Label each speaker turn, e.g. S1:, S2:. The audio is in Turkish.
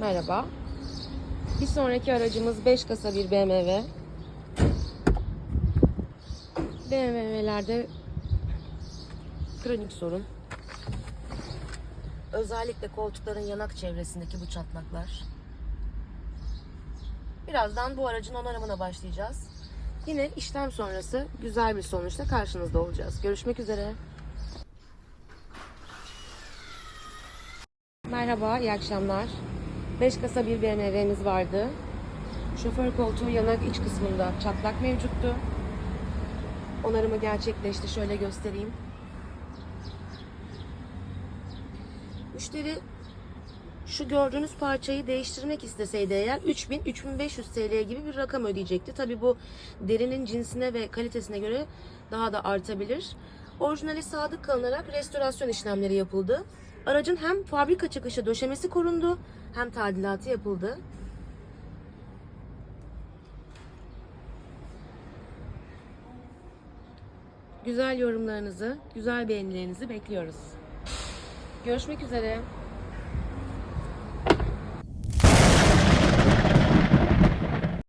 S1: Merhaba. Bir sonraki aracımız 5 kasa bir BMW. BMW'lerde kronik sorun. Özellikle koltukların yanak çevresindeki bu çatlaklar. Birazdan bu aracın onarımına başlayacağız. Yine işlem sonrası güzel bir sonuçla karşınızda olacağız. Görüşmek üzere. Merhaba, iyi akşamlar. 5 kasa bir BMW'miz vardı. Şoför koltuğu yanak iç kısmında çatlak mevcuttu. Onarımı gerçekleşti. Şöyle göstereyim. Müşteri şu gördüğünüz parçayı değiştirmek isteseydi eğer 3000-3500 TL gibi bir rakam ödeyecekti. Tabi bu derinin cinsine ve kalitesine göre daha da artabilir. Orijinali sadık kalınarak restorasyon işlemleri yapıldı. Aracın hem fabrika çıkışı döşemesi korundu hem tadilatı yapıldı. Güzel yorumlarınızı, güzel beğenilerinizi bekliyoruz. Görüşmek üzere.